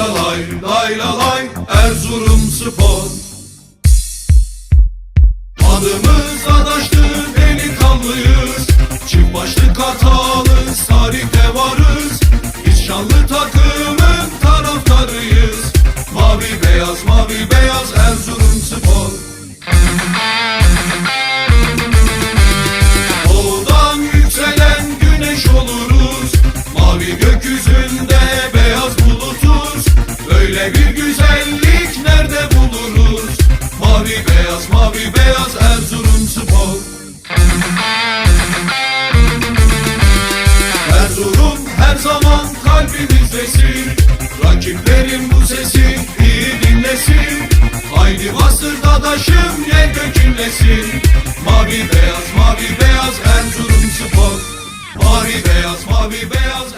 la lay lay la Erzurum spor. Adımız adaştı delikanlıyız. Çift başlı katalız tarihte varız. Biz şanlı takımın taraftarıyız. Mavi beyaz mavi beyaz Erzurum spor. Doğudan yükselen güneş oluruz. Mavi gökyüzünde Böyle bir güzellik nerede buluruz? Mavi beyaz mavi beyaz Erzurum spor. Erzurum her zaman kalbimizdesin Rakiplerin bu sesi iyi dinlesin. Haydi bastır dadaşım gel dökünlesin Mavi beyaz mavi beyaz Erzurum spor. Mavi beyaz mavi beyaz